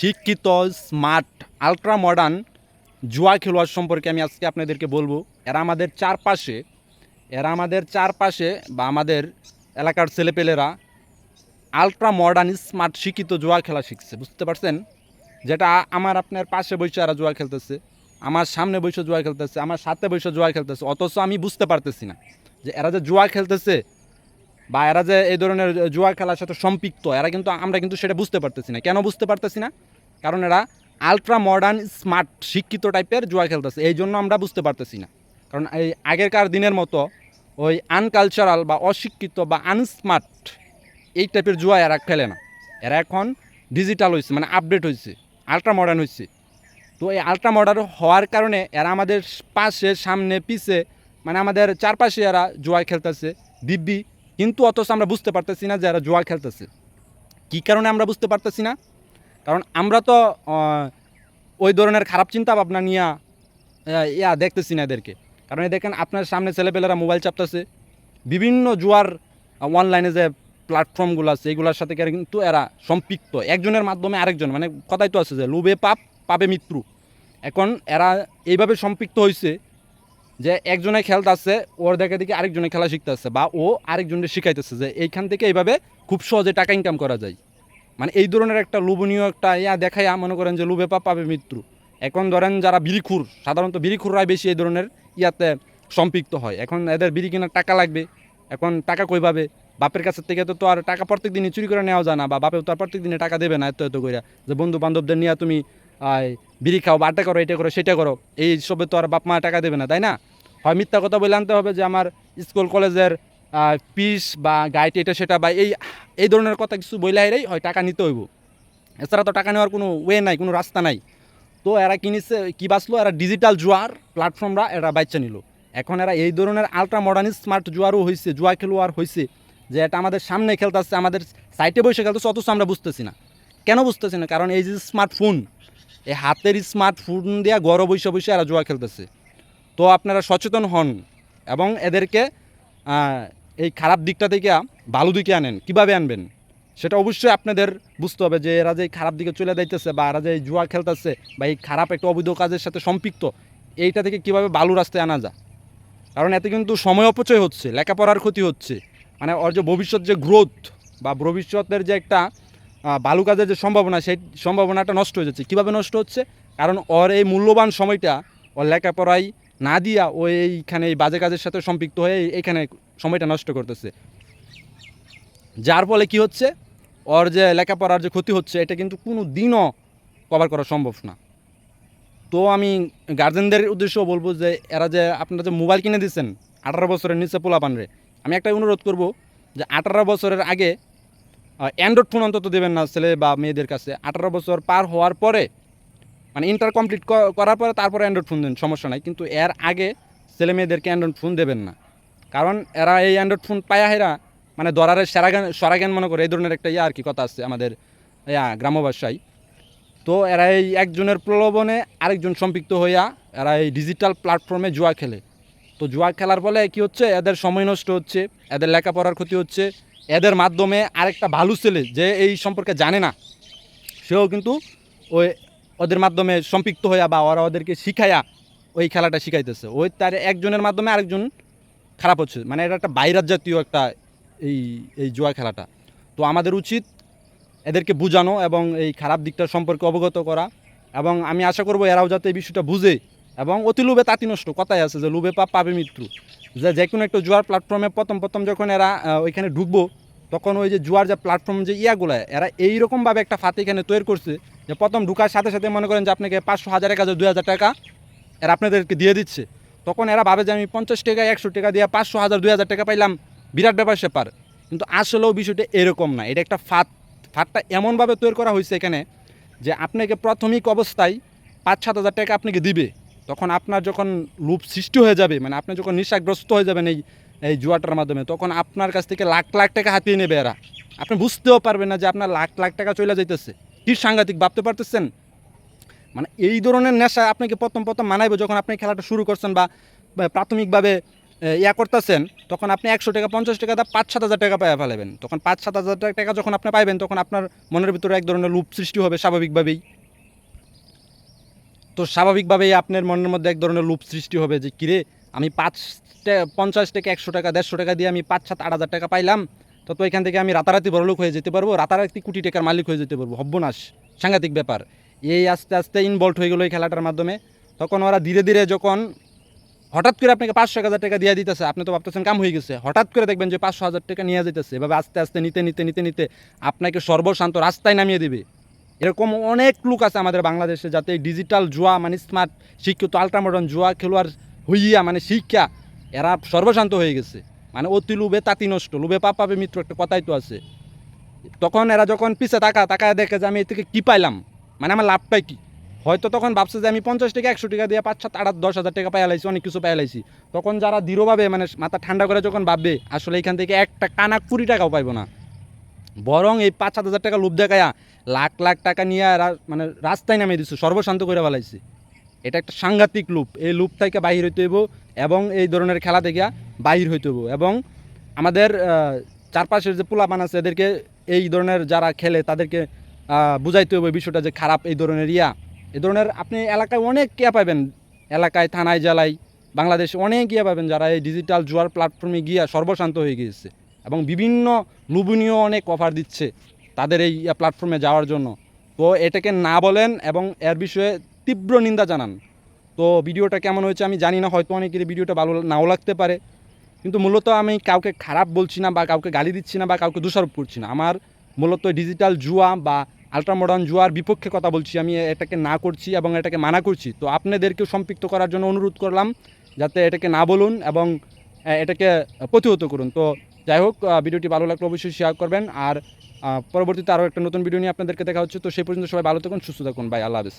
শিক্ষিত smart ultra modern জুয়া খেলোয়াড় সম্পর্কে আমি আজকে আপনাদেরকে বলব। এরা আমাদের চারপাশে, এরা আমাদের চারপাশে বা আমাদের এলাকার ছেলেপেলেরা আলট্রা মডার্ন স্মার্ট শিক্ষিত জুয়া খেলা শিখছে, বুঝতে পারছেন? যেটা আমার আপনার পাশে বসে এরা জুয়া খেলতেছে, আমার সামনে বসে জুয়া খেলতেছে, আমার সাথে বসে জুয়া খেলতেছে, অথচ আমি বুঝতে পারতেছি না যে এরা যে জুয়া খেলতেছে বা এরা যে এই ধরনের জুয়া খেলার সাথে সম্পৃক্ত, এরা কিন্তু, আমরা কিন্তু সেটা বুঝতে পারতেছি না। কেন বুঝতে পারতেছি না? কারণ এরা আলট্রা মডার্ন স্মার্ট শিক্ষিত টাইপের জুয়া খেলতেছে। এই জন্য আমরা বুঝতে পারতেছি না। কারণ এই আগেরকার দিনের মতো ওই আনকালচারাল বা অশিক্ষিত বা আনস্মার্ট এই টাইপের জুয়া এরা খেলে না। এরা এখন ডিজিটাল হয়েছে মানে আপডেট হয়েছে আলট্রা মডার্ন হয়েছে তো এই আলট্রা মডার্ন হওয়ার কারণে এরা আমাদের পাশে, সামনে, পিছে মানে আমাদের চারপাশে এরা জুয়া খেলতেছে। দিব্যি কিন্তু অথচ আমরা বুঝতে পারতেছি না যে এরা জুয়া খেলতেছে। কী কারণে আমরা বুঝতে পারতেছি না? কারণ আমরা তো ওই ধরনের খারাপ চিন্তা ভাবনা নিয়ে ইয়া দেখতেছি না এদেরকে। কারণ দেখেন আপনার সামনে ছেলেপেলেরা মোবাইল চাপতেছে। বিভিন্ন জুয়ার অনলাইনে যে প্ল্যাটফর্মগুলো আছে এইগুলোর সাথে কিন্তু এরা সম্পৃক্ত। একজনের মাধ্যমে আরেকজন মানে কথাই তো আছে যে, লোভে পাপ পাবে মৃত্যু। এখন এরা এইভাবে সম্পৃক্ত হয়েছে যে একজনে খেলতেছে ওর দেখে দেখে আরেকজনে খেলা শিখতেছে বা ও আরেকজনকে শিখাইতেছে যে এইখান থেকে এইভাবে খুব সহজে টাকা ইনকাম করা যায়। মানে এই ধরনের একটা লোভনীয় একটা ইয়া দেখাইয়া মনে করেন যে লোভে পাপ পাবে মৃত্যু। এখন ধরেন যারা বিড়িখুর, সাধারণত বিড়িখুররাই বেশি এই ধরনের ইয়াতে সম্পৃক্ত হয়। এখন এদের বিড়ি কেনার টাকা লাগবে, এখন টাকা কই পাবে? বাপের কাছ থেকে তো তো আর টাকা প্রত্যেক দিনই চুরি করে নেওয়া যায় না বা বাপেও তো আর প্রত্যেক দিনে টাকা দেবে না এত এত করে যে বন্ধু বান্ধবদের নিয়ে তুমি বিড়ি খাও বা আড্ডা করো, এটা করো, সেটা করো। এই সবে তো আর বাপ মা টাকা দেবে না, তাই না? হয় মিথ্যা কথা বলে আনতে হবে যে আমার স্কুল, কলেজের পিস বা গাইড, এটা, সেটা বা এই এই ধরনের কথা কিছু বইলে হেরেই হয়, টাকা নিতে হইব। এছাড়া তো টাকা নেওয়ার কোনো ওয়ে নাই, কোনো রাস্তা নাই। তো এরা কিনেছে, কী বাঁচলো? এরা ডিজিটাল জুয়ার প্ল্যাটফর্মরা এরা বাচ্চা নিল। এখন এরা এই ধরনের আলট্রা মডার্ন স্মার্ট জুয়ারও হয়েছে জুয়া খেলোয়াড় হয়েছে যে এটা আমাদের সামনে খেলতেছে, আমাদের সাইটে বসে খেলতেছে, অথচ আমরা বুঝতেছি না। কেন বুঝতেছি না? কারণ এই যে স্মার্টফোন এই হাতের স্মার্টফোন দিয়ে গড় বসে বসে এরা জুয়া খেলতেছে। তো আপনারা সচেতন হন এবং এদেরকে এই খারাপ দিকটা থেকে, ভালো দিকে আনেন। কীভাবে আনবেন? সেটা অবশ্যই আপনাদের বুঝতে হবে যে এরা যে খারাপ দিকে চলে যাইতেছে বা এরা যে জুয়া খেলতেছে বা এই খারাপ একটা অবৈধ কাজের সাথে সম্পৃক্ত, এইটা থেকে কীভাবে ভালো রাস্তায় আনা যায়? কারণ এতে কিন্তু সময় অপচয় হচ্ছে, লেখাপড়ার ক্ষতি হচ্ছে। মানে ওর যে ভবিষ্যৎ যে গ্রোথ বা ভবিষ্যতের যে একটা ভালো কাজের যে সম্ভাবনা, সেই সম্ভাবনাটা নষ্ট হয়ে যাচ্ছে। কীভাবে নষ্ট হচ্ছে? কারণ ওর এই মূল্যবান সময়টা ওর লেখাপড়ায় না দিয়া ও এইখানে এই বাজে কাজের সাথে সম্পৃক্ত হয়ে এইখানে সময়টা নষ্ট করতেছে। যার ফলে কি হচ্ছে? ওর যে লেখাপড়ার যে ক্ষতি হচ্ছে, এটা কিন্তু কোনো দিনও কভার করা সম্ভব না। তো আমি গার্জেনদের উদ্দেশ্যেও বলব যে, এরা যে আপনারা যে মোবাইল কিনে দিচ্ছেন, আঠারো বছরের নিচে পোলাপানরে, আমি একটাই অনুরোধ করব যে, আঠারো বছরের আগে অ্যান্ড্রয়েড ফোন অন্তত দেবেন না ছেলে বা মেয়েদের কাছে। আঠারো বছর পার হওয়ার পরে মানে ইন্টার কমপ্লিট করার পরে তারপরে অ্যান্ড্রয়েড ফোন দেন, সমস্যা নাই। কিন্তু এর আগে ছেলে মেয়েদেরকে অ্যান্ড্রয়েড ফোন দেবেন না। কারণ এরা এই অ্যান্ড্রয়েড ফোন পায়া হেরা মানে দরারের সেরাগান সরাগান মনে করে, এই ধরনের একটা ইয়া আর কি কথা আছে আমাদের, ইয়া, গ্রাম্য ভাষায়। তো এরা এই একজনের প্রলোভনে আরেকজন সম্পৃক্ত হইয়া এরা এই ডিজিটাল প্ল্যাটফর্মে জুয়া খেলে। তো জুয়া খেলার ফলে কি হচ্ছে? এদের সময় নষ্ট হচ্ছে, এদের লেখাপড়ার ক্ষতি হচ্ছে এদের মাধ্যমে আরেকটা ভালো ছেলে যে এই সম্পর্কে জানে না, সেও কিন্তু ওই ওদের মাধ্যমে সম্পৃক্ত হইয়া বা ওরা ওদেরকে শিখাইয়া ওই খেলাটা শিখাইতেছে। ওই তার একজনের মাধ্যমে আরেকজন খারাপ হচ্ছে। মানে এটা একটা বাইরাত জাতীয় একটা এই এই জুয়া খেলাটা। তো আমাদের উচিত এদেরকে বোঝানো এবং এই খারাপ দিকটা সম্পর্কে অবগত করা এবং আমি আশা করব এরাও যাতে এই বিষয়টা বুঝে এবং অতি লোভে তাঁতি নষ্ট, কথাই আছে যে লোভে পাপ পাবে মৃত্যু। যে যে কোনো একটা জুয়ার প্ল্যাটফর্মে প্রথম প্রথম যখন এরা ওইখানে ঢুকবো, তখন ওই যে জুয়ার যে প্ল্যাটফর্ম যে ইয়াগুলো, এরা এইরকমভাবে একটা ফাতে এখানে তৈরি করছে যে প্রথম ঢুকার সাথে সাথে মনে করেন যে আপনাকে পাঁচশো হাজার, এক হাজার, দুই হাজার টাকা এরা আপনাদেরকে দিয়ে দিচ্ছে। তখন এরা ভাবে যে আমি পঞ্চাশ টাকা, একশো টাকা দিয়ে পাঁচশো হাজার, দুই হাজার টাকা পাইলাম, বিরাট ব্যাপার সেপার। কিন্তু আসলেও বিষয়টা এরকম না, এটা একটা ফাঁদ, ফাঁদটা এমনভাবে তৈরি করা হয়েছে এখানে যে আপনাকে প্রাথমিক অবস্থায় পাঁচ, সাত হাজার টাকা আপনাকে দিবে। তখন আপনার যখন লুপ সৃষ্টি হয়ে যাবে মানে আপনি যখন নেশাগ্রস্ত হয়ে যাবেন এই এই জুয়াটার মাধ্যমে, তখন আপনার কাছ থেকে লাখ লাখ টাকা হাতিয়ে নেবে এরা। আপনি বুঝতেও পারবেন না যে আপনার লাখ লাখ টাকা চলে যাইতেছে। কি সাংঘাতিক, ভাবতে পারতেছেন? মানে এই ধরনের নেশা আপনাকে প্রথম প্রথম মানাইবে যখন আপনি খেলাটা শুরু করছেন বা প্রাথমিকভাবে ইয়া করতেছেন, তখন আপনি একশো টাকা, পঞ্চাশ টাকা দা পাঁচ, সাত হাজার টাকা পাইয়া ফেলাবেন তখন পাঁচ, সাত হাজার টাকা যখন আপনি পাইবেন, তখন আপনার মনের ভিতরে এক ধরনের লুপ সৃষ্টি হবে স্বাভাবিকভাবেই। তো স্বাভাবিকভাবেই আপনার মনের মধ্যে এক ধরনের লুপ সৃষ্টি হবে যে, কিরে, আমি পাঁচ টে- পঞ্চাশ থেকে একশো টাকা, দেড়শো টাকা দিয়ে আমি পাঁচ, সাত, আট হাজার টাকা পাইলাম। তো তো এখান থেকে আমি রাতারাতি বড়লোক হয়ে যেতে পারব, রাতারাতি কোটি টাকার মালিক হয়ে যেতে পারব। হব্বনাশ সাংঘাতিক ব্যাপার। এই আস্তে আস্তে ইনভলভ হয়ে গেলো এই খেলাটার মাধ্যমে। তখন ওরা ধীরে ধীরে যখন হঠাৎ করে আপনাকে পাঁচশো হাজার টাকা দিয়ে দিতেছে, আপনি তো ভাবতেছেন কাম হয়ে গেছে। হঠাৎ করে দেখবেন যে পাঁচশো, হাজার টাকা নিয়ে যেতেছে এভাবে আস্তে আস্তে, নিতে নিতে নিতে নিতে আপনাকে সর্বশান্ত রাস্তায় নামিয়ে দেবে। এরকম অনেক লোক আছে আমাদের বাংলাদেশে যাতে ডিজিটাল জুয়া মানে স্মার্ট শিক্ষিত আলট্রামডার্ন জুয়া খেলোয়াড় হইয়া মানে শিক্ষা, এরা সর্বশান্ত হয়ে গেছে। মানে অতি লুবে তাঁতি নষ্ট লুবে পাপ পাবে মিত্র একটা কথাই তো আছে। তখন এরা যখন পিছে তাকা, তাকায় দেখে যে আমি এর থেকে কী পাইলাম? মানে আমার লাভটাই কী? হয়তো তখন ভাবছে যে আমি পঞ্চাশ টাকা, একশো টাকা দিয়ে পাঁচ, সাত, আট দশ হাজার টাকা পাই লাইছি, অনেক কিছু পাই লাইছি। তখন যারা দৃঢ়ভাবে মানে মাথা ঠান্ডা করে যখন ভাববে, আসলে এখান থেকে একটা কানা কুড়ি টাকাও পাইবো না। বরং এই পাঁচ, সাত হাজার টাকা লোভ দেখায়া লাখ লাখ টাকা নিয়ে মানে রাস্তায় নামিয়ে দিচ্ছে সর্বশান্ত করে ফেলাইছে। এটা একটা সাংঘাতিক লুপ। এই লুপ থেকে বাহির হইতে হইব এবং এই ধরনের খেলা থেকে বাহির হইতে হইব এবং আমাদের চারপাশের যে পোলাপান আছে, এদেরকে এই ধরনের যারা খেলে তাদেরকে বুঝাইতে হবে বিষয়টা যে খারাপ এই ধরনের ইয়া। এই ধরনের আপনি এলাকায় অনেক ইয়া পাবেন। এলাকায়, থানায়, জেলায়, বাংলাদেশে অনেক ইয়া পাবেন যারা এই ডিজিটাল জুয়ার প্ল্যাটফর্মে গিয়া সর্বশান্ত হয়ে গিয়েছে। এবং বিভিন্ন লোভনীয় অনেক অফার দিচ্ছে তাদের এই প্ল্যাটফর্মে যাওয়ার জন্য। তো এটাকে না বলেন এবং এর বিষয়ে তীব্র নিন্দা জানান। তো ভিডিওটা কেমন হয়েছে আমি জানি না, হয়তো অনেকের ভিডিওটা ভালো নাও লাগতে পারে। কিন্তু মূলত আমি কাউকে খারাপ বলছি না বা কাউকে গালি দিচ্ছি না বা কাউকে দোষারোপ করছি না। আমার মূলত ডিজিটাল জুয়া বা আলট্রা মডার্ন জুয়ার বিপক্ষে কথা বলছি, আমি এটাকে না করছি এবং এটাকে মানা করছি। তো আপনাদেরকেও সম্পৃক্ত করার জন্য অনুরোধ করলাম, যাতে এটাকে না বলুন এবং এটাকে প্রতিহত করুন। তো যাই হোক ভিডিওটি ভালো লাগলে অবশ্যই শেয়ার করবেন। আর পরবর্তীতে আরও একটা নতুন ভিডিও নিয়ে আপনাদেরকে দেখা হচ্ছে। তো সেই পর্যন্ত সবাই ভালো থাকুন, সুস্থ থাকুন। বাই, আল্লাহ হাফেজ।